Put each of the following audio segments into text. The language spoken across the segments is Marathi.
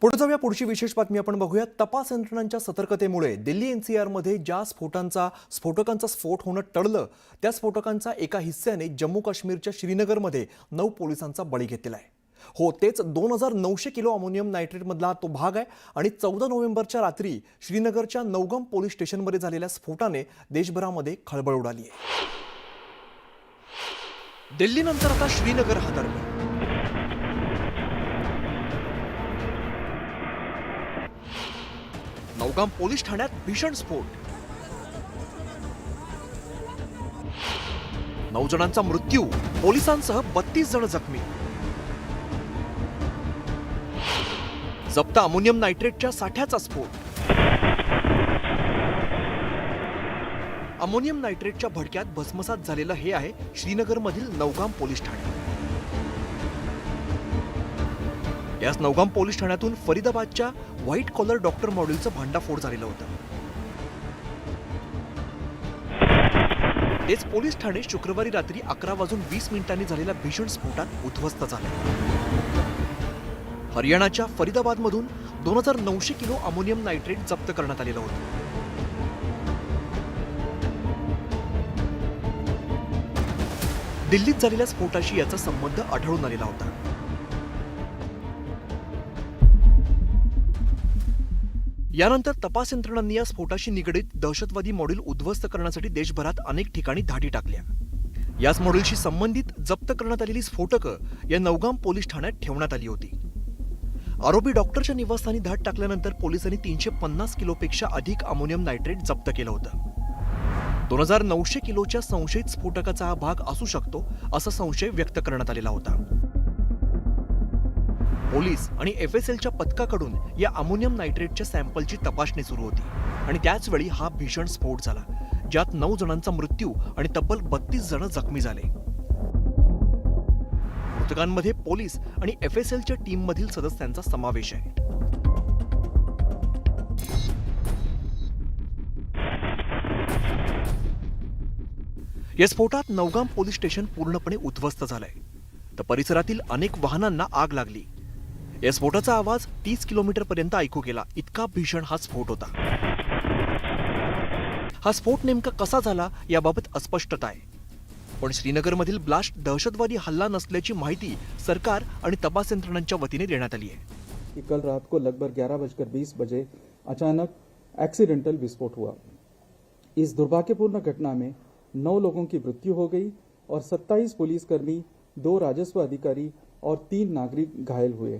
पुढे जाऊया. पुढची विशेष बातमी आपण बघूया. तपास यंत्रणांच्या सतर्कतेमुळे दिल्ली एनसीआरमध्ये ज्या स्फोटांचा स्फोटकांचा स्फोट होणं टळलं त्या स्फोटकांचा एका हिस्स्याने जम्मू काश्मीरच्या श्रीनगरमध्ये नऊ पोलिसांचा बळी घेतलेला आहे. हो तेच दोन हजार नऊशे किलो अमोनियम नायट्रेटमधला तो भाग आहे आणि चौदा नोव्हेंबरच्या रात्री श्रीनगरच्या नौगम पोलीस स्टेशनमध्ये झालेल्या स्फोटाने देशभरामध्ये खळबळ उडाली आहे. दिल्लीनंतर आता श्रीनगर हादरलं. नौगाम पोलीस ठाण्यात भीषण स्फोट. नऊ जणांचा मृत्यू पोलिसांसह बत्तीस जण जखमी. जप्त अमोनियम नायट्रेटच्या साठ्याचा स्फोट. अमोनियम नायट्रेटच्या भडक्यात भस्मसात झालेलं हे आहे श्रीनगरमधील नौगाम पोलीस ठाणे. याच नौगाम पोलीस ठाण्यातून फरीदाबादच्या व्हाईट कॉलर डॉक्टर मॉड्यूलचं भांडाफोड झालेलं होतं. तेच पोलीस ठाणे शुक्रवारी रात्री अकरा वाजून वीस मिनिटांनी झालेल्या भीषण स्फोटात उद्ध्वस्त झाले. हरियाणाच्या फरीदाबादमधून दोन हजार नऊशे किलो अमोनियम नायट्रेट जप्त करण्यात आलेलं होतं. दिल्लीत झालेल्या स्फोटाशी याचा संबंध आढळून आलेला होता. यानंतर तपास यंत्रणांनी या स्फोटाशी निगडीत दहशतवादी मॉड्यूल उद्ध्वस्त करण्यासाठी देशभरात अनेक ठिकाणी धाडी टाकल्या. याच मॉड्यूलशी संबंधित जप्त करण्यात आलेली स्फोटकं या नौगाम पोलीस ठाण्यात ठेवण्यात आली होती. आरोपी डॉक्टरच्या निवासस्थानी धाड टाकल्यानंतर पोलिसांनी तीनशे पन्नास किलोपेक्षा अधिक अमोनियम नायट्रेट जप्त केलं होतं. दोन हजार नऊशे किलोच्या संशयित स्फोटकाचा हा भाग असू शकतो असा संशय व्यक्त करण्यात आलेला होता. पोलीस आणि एफ एस एलच्या पथकाकडून या अमोनियम नायट्रेटच्या सॅम्पलची तपासणी सुरू होती. आणि त्याचवेळी हा भीषण स्फोट झाला ज्यात नऊ जणांचा मृत्यू आणि तब्बल बत्तीस जण जखमी झाले. मृतकांमध्ये पोलीस आणि एफ एस एलच्या टीममधील सदस्यांचा समावेश आहे. या स्फोटात नौगाम पोलीस स्टेशन पूर्णपणे उद्ध्वस्त झालंय. तर परिसरातील अनेक वाहनांना आग लागली. या स्फोटाचा आवाज तीस किलोमीटर पर्यंत ऐकू गेला. इतका भीषण हा स्फोट होता. हा स्फोट नेमका कसा झाला याबाबत अस्पष्टता आहे. पण श्रीनगरमधील ब्लास्ट दहशतवादी हल्ला नसल्याची माहिती सरकार आणि तपास यंत्रणांच्या वतीने देण्यात आली आहे. कल रात को लगभग ग्यारह बजकर बीस बजे अचानक एक्सीडेंटल विस्फोट हुआ. इस दुर्भाग्यपूर्ण घटना में नौ लोगों की मृत्यु हो गई और 27 पुलिसकर्मी दो राजस्व अधिकारी और तीन नागरिक घायल हुए।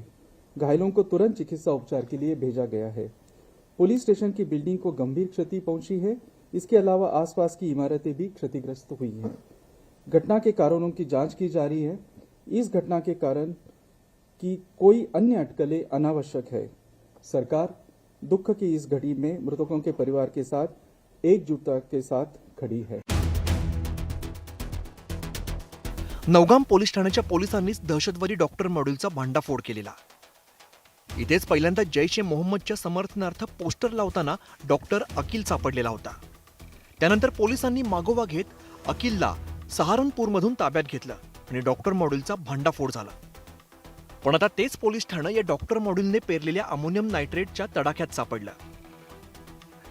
घायलों को तुरंत चिकित्सा उपचार के लिए भेजा गया है। पुलिस स्टेशन की बिल्डिंग को गंभीर क्षति पहुंची है। इसके अलावा आसपास की इमारतें भी क्षतिग्रस्त हुई हैं। घटना के कारणों की जांच की जा रही है। इस घटना के कारण की कोई अन्य अटकलें अनावश्यक है। सरकार दुख की इस घड़ी में मृतकों के परिवार के साथ एकजुटता के साथ खड़ी है। नवगाम पोलीस ठाण्याच्या पोलिसांनीच दहशतवादी डॉक्टर मॉड्यूलचा भांडाफोड केलेला. इथेच पहिल्यांदा जैश ए मोहम्मदच्या समर्थनार्थ पोस्टर लावताना डॉक्टर अकिल सापडलेला होता. त्यानंतर पोलिसांनी मागोवा घेत अकिलला सहारनपूरमधून ताब्यात घेतलं आणि डॉक्टर मॉड्यूलचा भांडाफोड झाला. पण आता तेच पोलीस ठाणं या डॉक्टर मॉड्यूलने पेरलेल्या अमोनियम नायट्रेटच्या तडाख्यात सापडलं.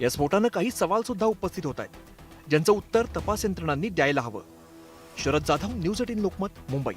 या स्फोटानं काही सवाल सुद्धा उपस्थित होत आहेत ज्यांचं उत्तर तपास यंत्रणांनी द्यायला हवं. Sharad Jadhav news eighteen Lokmat Mumbai.